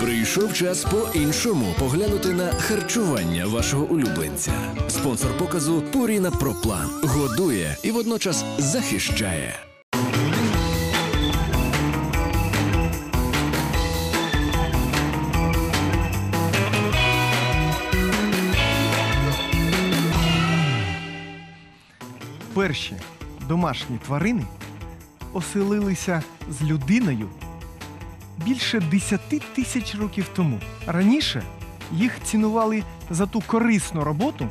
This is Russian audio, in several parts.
Прийшов час по-іншому поглянути на харчування вашого улюбленця. Спонсор показу Пуріна Проплан годує і водночас захищає. Перші домашні тварини оселилися з людиною більше 10 тисяч років тому. Раніше їх цінували за ту корисну роботу,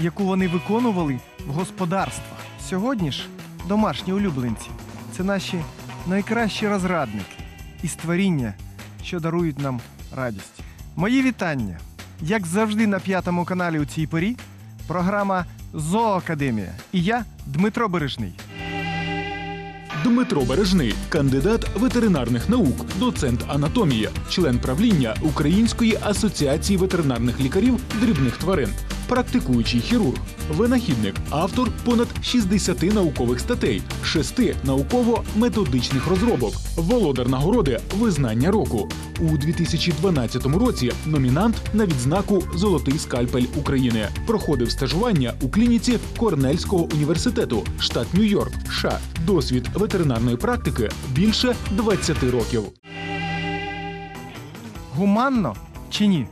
яку вони виконували в господарствах. Сьогодні ж домашні улюбленці це наші найкращі розрадники і створіння, що дарують нам радість. Мої вітання! Як завжди на п'ятому каналі у цій порі, програма Зооакадемія. І я Дмитро Бережний. Дмитро Бережний, кандидат ветеринарних наук, доцент анатомії, член правління Української асоціації ветеринарних лікарів дрібних тварин, Практикуючий хірург, винахідник, автор понад 60 наукових статей, 6 науково-методичних розробок, володар нагороди Визнання року. У 2012 році номінант на відзнаку Золотий скальпель України проходив стажування у клініці Корнельського університету, штат Нью-Йорк, США. Досвід ветеринарної практики більше 20 років. Гуманно чи ні?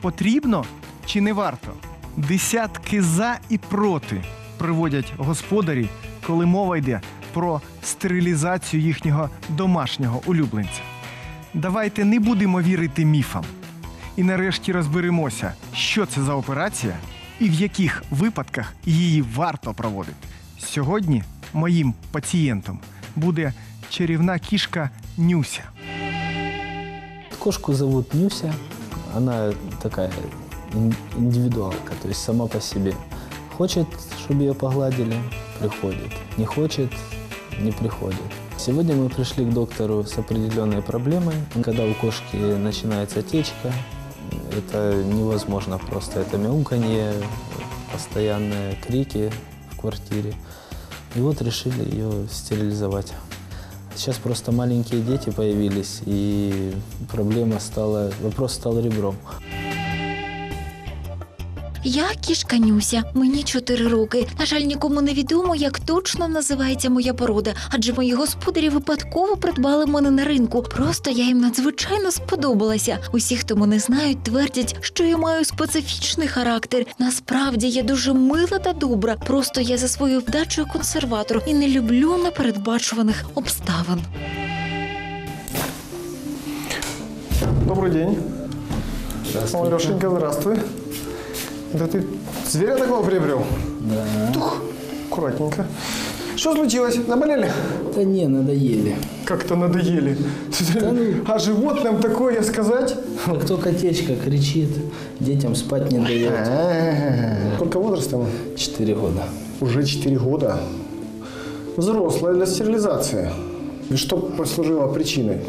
Потрібно чи не варто? Десятки за і проти приводять господарі, коли мова йде про стерилізацію їхнього домашнього улюбленця. Давайте не будемо вірити міфам. І нарешті розберемося, що це за операція і в яких випадках її варто проводити. Сьогодні моїм пацієнтом буде чарівна кішка Нюся. Кошку зовут Нюся. Она такая ин- индивидуалка, то есть сама по себе. Хочет, чтобы ее погладили, приходит. Не хочет, не приходит. Сегодня мы пришли к доктору с определенной проблемой. Когда у кошки начинается течка, это невозможно просто. Это мяуканье, постоянные крики в квартире. И вот решили ее стерилизовать. Сейчас просто маленькие дети появились, и проблема стала, вопрос стал ребром. Я кішка Нюся, мені 4 роки. На жаль, нікому не відомо, як точно називається моя порода, адже мої господарі випадково придбали мене на ринку. Просто я їм надзвичайно сподобалася. Усі, хто мене знають, твердять, що я маю специфічний характер. Насправді я дуже мила та добра. Просто я за свою вдачою консерватор і не люблю непередбачуваних обставин. Добрый день. О, Лешенька, здравствуй. Да ты зверя такого приобрел? Да. Тух, аккуратненько. Что случилось? Наболели? Да не, надоели. Как-то надоели. Да ну. А животным такое сказать? Как только течка кричит, детям спать не дает. Сколько возраста ему? Четыре года. Уже 4 года. Взрослая для стерилизации. И что послужило причиной?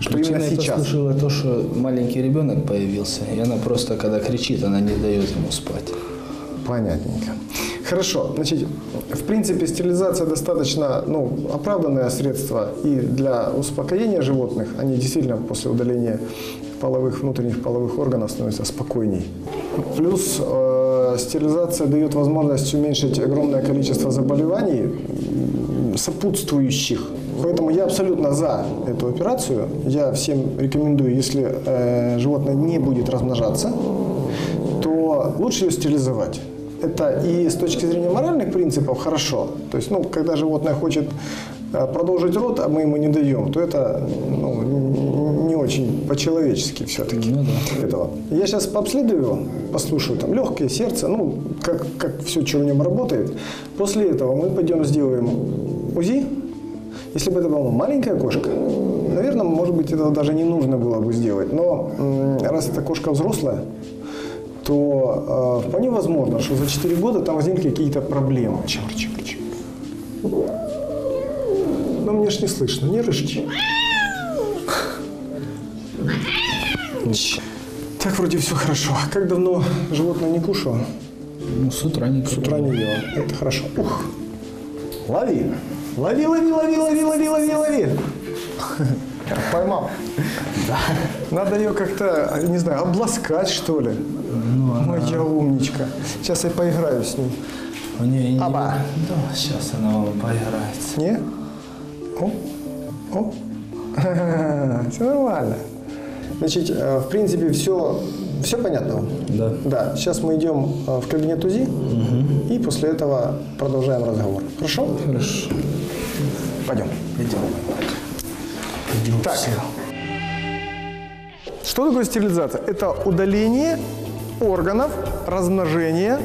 Что именно Причиной сейчас? послужило то, что маленький ребенок появился, и она просто, когда кричит, она не дает ему спать. Понятненько. Хорошо. Значит, в принципе, стерилизация достаточно ну, оправданное средство и для успокоения животных. Они действительно после удаления половых, внутренних половых органов становятся спокойней. Плюс э, стерилизация дает возможность уменьшить огромное количество заболеваний сопутствующих. Поэтому я абсолютно за эту операцию. Я всем рекомендую, если э, животное не будет размножаться, то лучше ее стерилизовать. Это и с точки зрения моральных принципов хорошо. То есть, ну, когда животное хочет э, продолжить род, а мы ему не даем, то это ну, не очень по-человечески все-таки. Ну Этого. Я сейчас пообследую послушаю, там, легкое, сердце, ну, как, как все, что в нем работает. После этого мы пойдем сделаем УЗИ. Если бы это была маленькая кошка, наверное, может быть, этого даже не нужно было бы сделать. Но раз эта кошка взрослая, то э, вполне возможно, что за 4 года там возникли какие-то проблемы. Чёрт, чёрт, чёрт. Но мне ж не слышно, не рыжки. Так, вроде все хорошо. Как давно животное не кушало? Ну, с утра не С утра не ела. Это хорошо. Ух. Лови. Лови, лови, лови, лови, лови, лови, лови. Поймал. Надо ее как-то, не знаю, обласкать, что ли. Ну, она- Моя умничка. Сейчас я поиграю с ним. У нее не... Аба. Да, сейчас она вам поиграется. Не? О, о. Все нормально. Значит, э, в принципе, все, все понятно? Да. Да. Сейчас мы идем э, в кабинет УЗИ и после этого продолжаем разговор. Хорошо? Хорошо. Пойдем. Идем. Идем Так. все. Что такое стерилизация? Это удаление органов размножения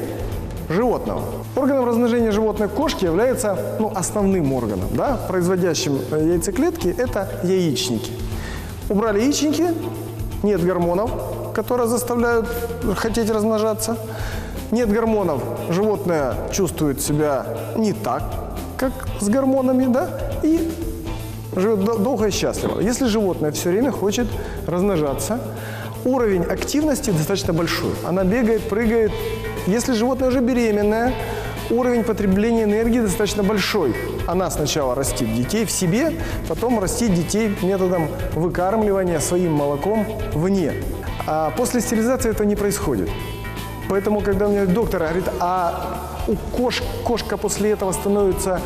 животного. Органом размножения животной кошки является ну, основным органом, да, производящим э, яйцеклетки, это яичники. Убрали яичники, нет гормонов, которые заставляют хотеть размножаться. Нет гормонов, животное чувствует себя не так, как с гормонами, да, и живет дол- долго и счастливо. Если животное все время хочет размножаться, уровень активности достаточно большой. Она бегает, прыгает. Если животное уже беременное, уровень потребления энергии достаточно большой. Она сначала растит детей в себе, потом растит детей методом выкармливания своим молоком вне. А после стерилизации это не происходит. Поэтому, когда мне доктор говорит, а у кош, кошка после этого становится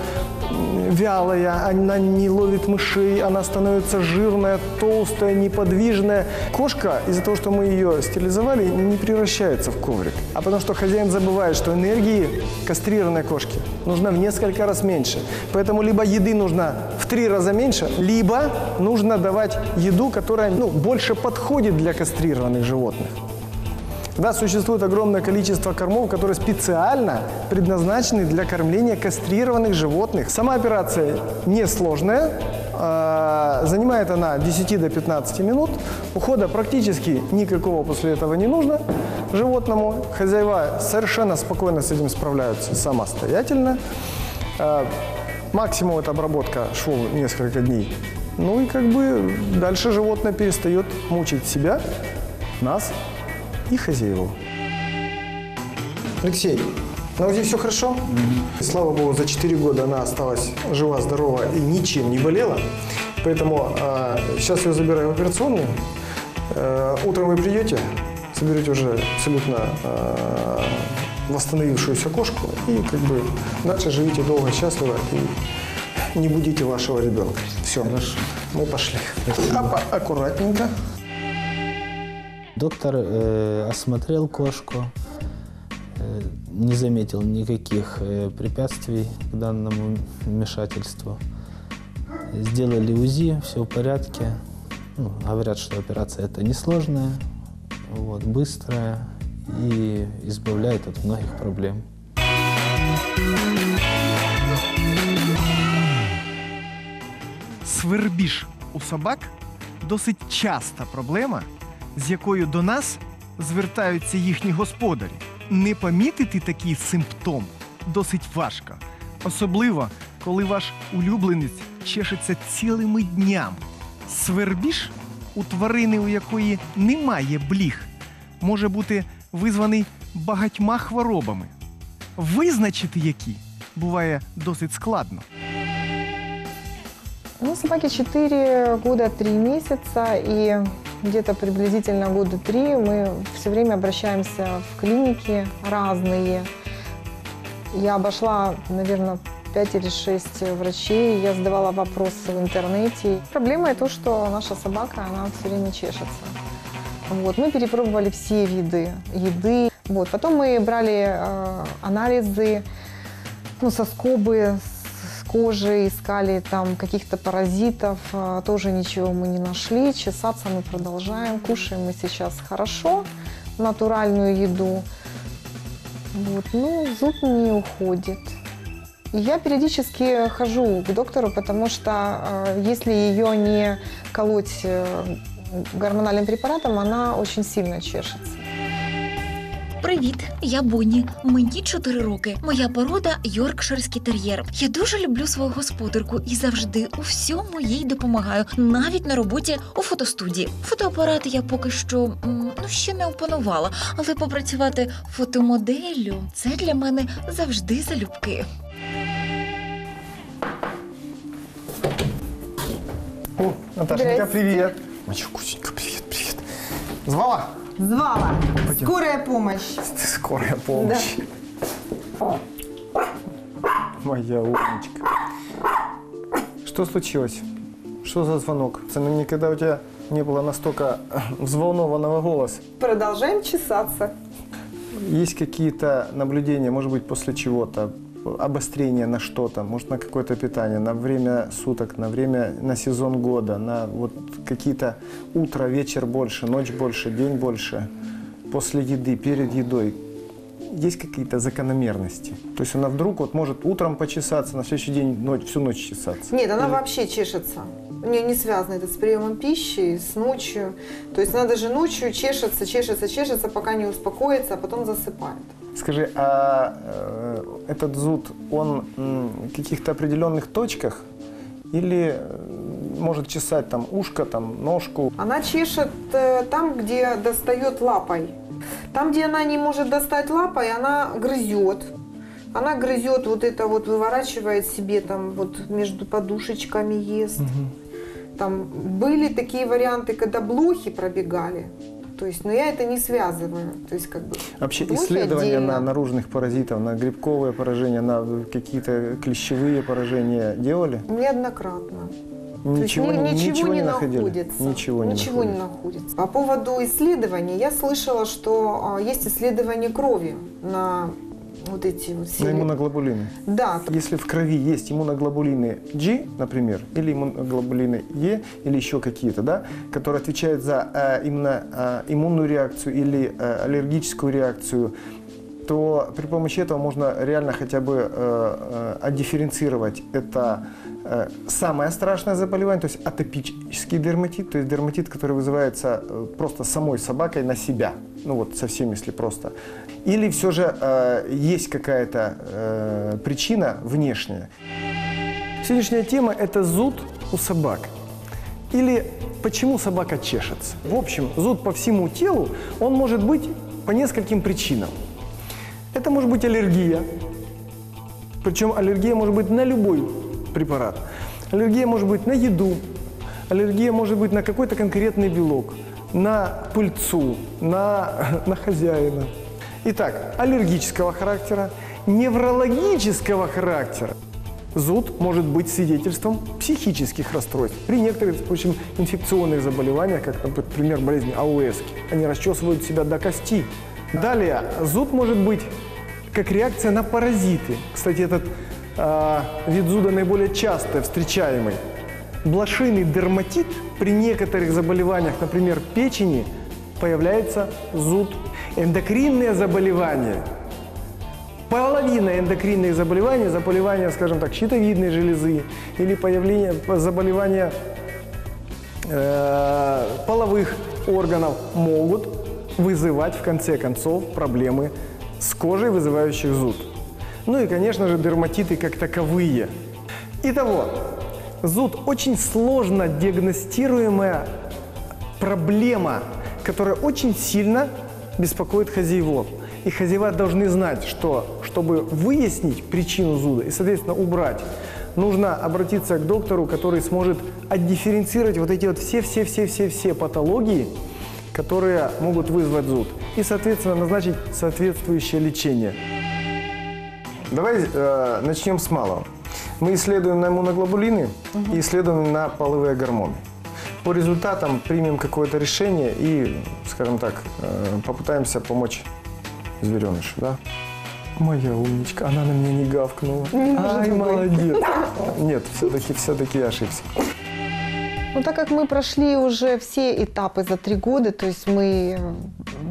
вялая, она не ловит мышей, она становится жирная, толстая, неподвижная. Кошка, из-за того, что мы ее стерилизовали, не превращается в коврик. А потому что хозяин забывает, что энергии кастрированной кошки нужно в несколько раз меньше. Поэтому либо еды нужно в три раза меньше, либо нужно давать еду, которая ну, больше подходит для кастрированных животных. Да, существует огромное количество кормов, которые специально предназначены для кормления кастрированных животных. Сама операция несложная, а, занимает она от 10 до 15 минут. Ухода практически никакого после этого не нужно животному. Хозяева совершенно спокойно с этим справляются самостоятельно. А, Максимум это обработка швов несколько дней. Ну и как бы дальше животное перестает мучить себя, нас и хозяеву. Алексей, на УЗИ все хорошо? Слава богу, за 4 года она осталась жива, здорова и ничем не болела. Поэтому сейчас ее забираю в операционную. Э, утром вы придете, соберете уже абсолютно э, восстановившуюся кошку и как бы дальше живите долго, счастливо и не будите вашего ребенка. Все, мы пошли. Опа, аккуратненько. Доктор э, осмотрел кошку, э, не заметил никаких э, препятствий к данному вмешательству. Сделали УЗИ, все в порядке. Ну, говорят, что операция это несложная, вот, быстрая и избавляет от многих проблем. Свербіж у собак досить часта проблема, з якою до нас звертаються їхні господарі. Не помітити такий симптом досить важко, особливо коли ваш улюбленець чешеться цілими днями. Свербіж у тварини, у якої немає бліг, може бути визваний багатьма хворобами. Визначити які буває досить складно. Ну, собаке 4 года 3 месяца, и где-то приблизительно года 3 мы все время обращаемся в клиники разные. Я обошла, наверное, 5 или 6 врачей, я задавала вопросы в интернете. Проблема то, что наша собака, она все время чешется. Вот, мы перепробовали все виды еды. Вот, потом мы брали э, анализы, ну, соскобы кожи, искали там каких-то паразитов, а, тоже ничего мы не нашли. Чесаться мы продолжаем, кушаем мы сейчас хорошо, натуральную еду. Вот, ну, зуб не уходит. Я периодически хожу к доктору, потому что э, если ее не колоть э, гормональным препаратом, она очень сильно чешется. Привіт, я Бонні. Мені 4 роки. Моя порода Йоркширський тер'єр. Я дуже люблю свою господарку і завжди у всьому їй допомагаю, навіть на роботі у фотостудії. Фотоапарат я поки що ну ще не опанувала, але попрацювати фотомоделлю це для мене завжди залюбки. О, Наташенька, привет. Моя Кусенька, привет, привет. Звала? Звала. Скорая помощь. Скорая помощь. Моя умничка. Что случилось? Что за звонок? Это никогда у тебя не было настолько взволнованного голоса. Продолжаем чесаться. Есть какие-то наблюдения, может быть, после чего-то, обострение на что-то, может, на какое-то питание, на время суток, на время, на сезон года, на вот какие-то утро, вечер больше, ночь больше, день больше, после еды, перед едой. Есть какие-то закономерности? То есть она вдруг вот может утром почесаться, на следующий день ночь, всю ночь чесаться? Нет, она Или- вообще чешется. У нее не связано это с приемом пищи, с ночью. То есть она даже ночью чешется, чешется, чешется, пока не успокоится, а потом засыпает. Скажи, а э, этот зуд, он в каких-то определенных точках или э, может чесать там ушко, там ножку? Она чешет э, там, где достает лапой. Там, где она не может достать лапой, она грызет. Она грызет вот это вот, выворачивает себе там вот между подушечками ест. Там были такие варианты, когда блохи пробегали. То есть, но я это не связываю. То есть, как бы Вообще исследования отдельно. на наружных паразитов, на грибковые поражения, на какие-то клещевые поражения делали? Неоднократно. То есть Ничего, не- ничего, не, находили? находится. Ничего не ничего не находится. находится. По поводу исследований, я слышала, что а, есть исследования крови на вот эти вот На сели- иммуноглобулины. Да, Если в крови есть иммуноглобулины G, например, или иммуноглобулины E, или еще какие-то, да, которые отвечают за э, именно э, иммунную реакцию или э, аллергическую реакцию, то при помощи этого можно реально хотя бы э, э, отдифференцировать это э, самое страшное заболевание, то есть атопический дерматит, то есть дерматит, который вызывается э, просто самой собакой на себя, ну вот совсем если просто. Или все же э, есть какая-то э, причина внешняя. Сегодняшняя тема – это зуд у собак. Или почему собака чешется. В общем, зуд по всему телу, он может быть по нескольким причинам. Это может быть аллергия. Причем аллергия может быть на любой препарат. Аллергия может быть на еду. Аллергия может быть на какой-то конкретный белок, на пыльцу, на, на хозяина. Итак, аллергического характера, неврологического характера. Зуд может быть свидетельством психических расстройств. При некоторых, впрочем, инфекционных заболеваниях, как, например, болезнь АОС, они расчесывают себя до кости. Далее, зуд может быть как реакция на паразиты. Кстати, этот а, вид зуда наиболее часто встречаемый. Блошиный дерматит при некоторых заболеваниях, например, печени, появляется зуд. Эндокринные заболевания половина эндокринных заболеваний, заболевания, скажем так, щитовидной железы или появление заболевания э, половых органов могут вызывать в конце концов проблемы с кожей, вызывающих зуд. Ну и, конечно же, дерматиты как таковые. Итого, зуд очень сложно диагностируемая проблема, которая очень сильно беспокоит хозяевов. И хозяева должны знать, что чтобы выяснить причину зуда и, соответственно, убрать, нужно обратиться к доктору, который сможет отдифференцировать вот эти вот все-все-все-все-все патологии, которые могут вызвать зуд, и, соответственно, назначить соответствующее лечение. Давай э, начнем с малого. Мы исследуем на иммуноглобулины и исследуем на половые гормоны. По результатам примем какое-то решение и, скажем так, э, попытаемся помочь зверенышу, да? Моя умничка, она на меня не гавкнула. Ай, молодец. Нет, все-таки, все-таки я ошибся. Ну, так как мы прошли уже все этапы за три года, то есть мы э,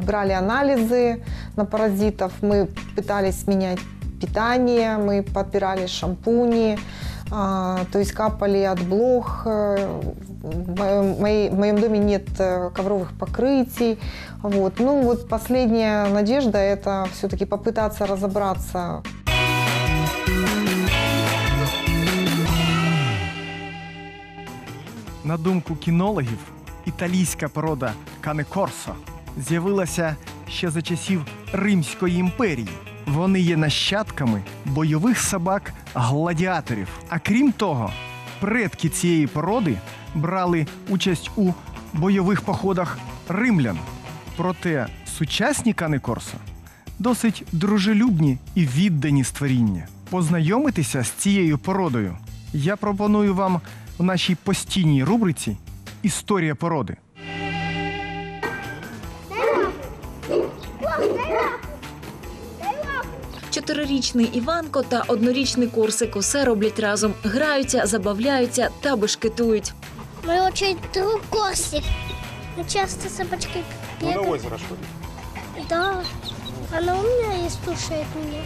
брали анализы на паразитов, мы пытались менять питание, мы подбирали шампуни, а, то есть капали от блох. э, В моем, моей- в моем доме нет э, ковровых покрытий. Вот. Ну вот последняя надежда – это все-таки попытаться разобраться На думку кінологів, італійська порода Кане Корсо з'явилася ще за часів Римської імперії. Вони є нащадками бойових собак гладіаторів. А крім того, предки цієї породи брали участь у бойових походах римлян. Проте сучасні каникорса досить дружелюбні і віддані створіння. Познайомитися з цією породою я пропоную вам в нашій постійній рубриці Історія породи. Чотирирічний Іванко та однорічний Корсик усе роблять разом. Граються, забавляються та бешкетують. Ми дуже друг Корсик. Ми часто собачки. Ну, на озеро ходить. Так. Да. Вона у мене і слушає мені.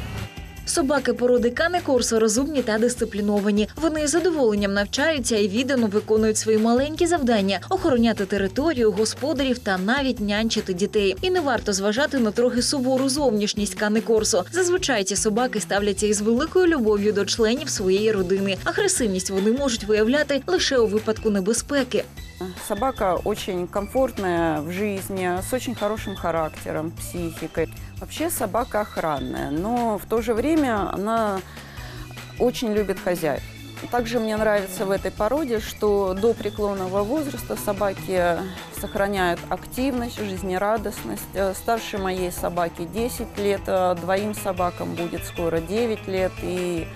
Собаки породи Кане Корсо розумні та дисципліновані. Вони з задоволенням навчаються і віддано виконують свої маленькі завдання охороняти територію, господарів та навіть нянчити дітей. І не варто зважати на трохи сувору зовнішність Кане Корсо. Зазвичай ці собаки ставляться із великою любов'ю до членів своєї родини. Агресивність вони можуть виявляти лише у випадку небезпеки. Собака очень комфортная в жизни, с очень хорошим характером, психикой. Вообще собака охранная, но в то же время она очень любит хозяев. Также мне нравится в этой породе, что до преклонного возраста собаки сохраняют активность, жизнерадостность. Э, Старше моей собаки 10 лет, а двоим собакам будет скоро 9 лет. И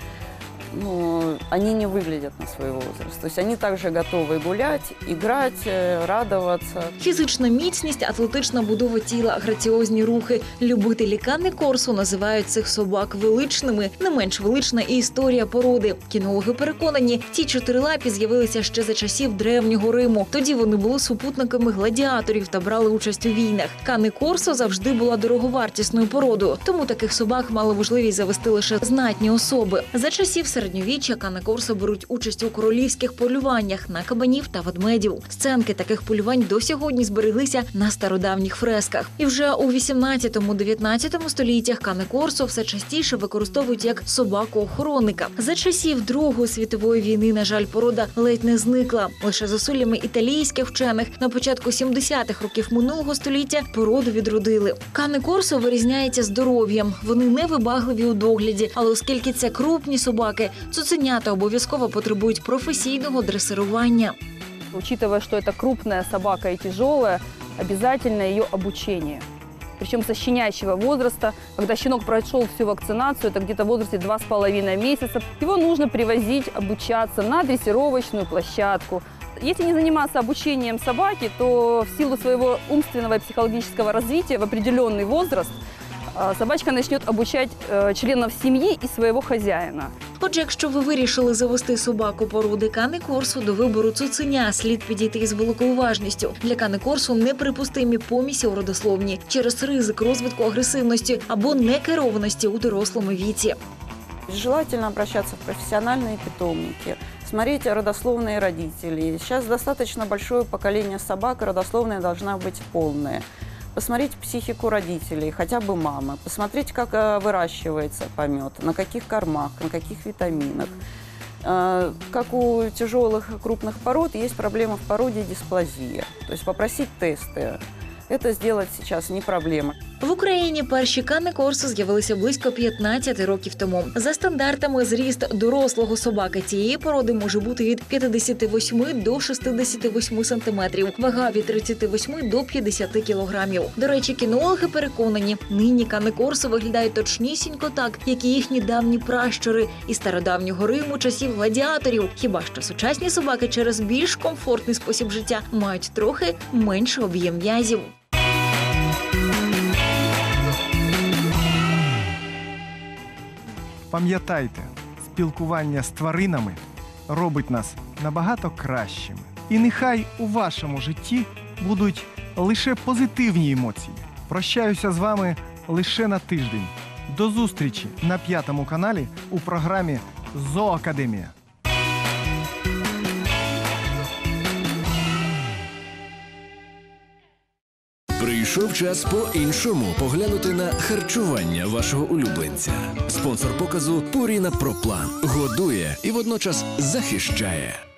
ну, они не выглядят на свой возраст. То есть они также готовы гулять, играть, э, радоваться. Фізична міцність, атлетична будова тіла, граціозні рухи. Любителі Кани Корсо називають цих собак величними. Не менш велична і історія породи. Кінологи переконані, ці чотирилапі з'явилися ще за часів древнього Риму. Тоді вони були супутниками гладіаторів та брали участь у війнах. Кани Корсо завжди була дороговартісною породою, тому таких собак мали можливість завести лише знатні особи. За часів середньовіччя Кани Корсо беруть участь у королівських полюваннях на кабанів та ведмедів. Сценки таких полювань до сьогодні збереглися на стародавніх фресках. І вже у 18-19 століттях Кани Корсо все частіше використовують як собаку-охоронника. За часів Другої світової війни, на жаль, порода ледь не зникла. Лише зусиллями італійських вчених на початку 70-х років минулого століття породу відродили. Кани Корсо вирізняється здоров'ям. Вони не вибагливі у догляді, але оскільки це крупні собаки, цуценята обов'язково потребують професійного дресирування. Учитывая, что это крупная собака и тяжелая, обязательно ее обучение. Причем со щенячьего возраста, когда щенок прошел всю вакцинацию, это где-то в возрасте 2,5 месяца, его нужно привозить обучаться на дрессировочную площадку. Если не заниматься обучением собаки, то в силу своего умственного и психологического развития в определенный возраст собачка начнет обучать э, членов семьи и своего хозяина. Отже, якщо ви вирішили завести собаку породи Кани Корсу, до вибору цуценя слід підійти із великою уважністю. Для Кани Корсу неприпустимі помісі у родословні через ризик розвитку агресивності або некерованості у дорослому віці. Желательно обращаться в профессиональные питомники, смотреть родословные родителей. Сейчас достаточно большое поколение собак, и родословная должна быть полная. Посмотреть психику родителей, хотя бы мамы, посмотреть, как э, выращивается помет, на каких кормах, на каких витаминах. Э, Как у тяжелых крупных пород, есть проблема в породе дисплазия. То есть попросить тесты. Это сделать сейчас не проблема. В Україні перші кани Корсо з'явилися близько 15 років тому. За стандартами, зріст дорослого собаки цієї породи може бути від 58 до 68 сантиметрів, вага від 38 до 50 кілограмів. До речі, кінологи переконані, нині кани Корсо виглядають точнісінько так, як і їхні давні пращури із стародавнього Риму часів гладіаторів. Хіба що сучасні собаки через більш комфортний спосіб життя мають трохи менший об'єм м'язів. Пам'ятайте, спілкування з тваринами робить нас набагато кращими. І нехай у вашому житті будуть лише позитивні емоції. Прощаюся з вами лише на тиждень. До зустрічі на п'ятому каналі у програмі Зоакадемія. Прийшов час по-іншому поглянути на харчування вашого улюбленця. Спонсор показу Пуріна Проплан годує і водночас захищає.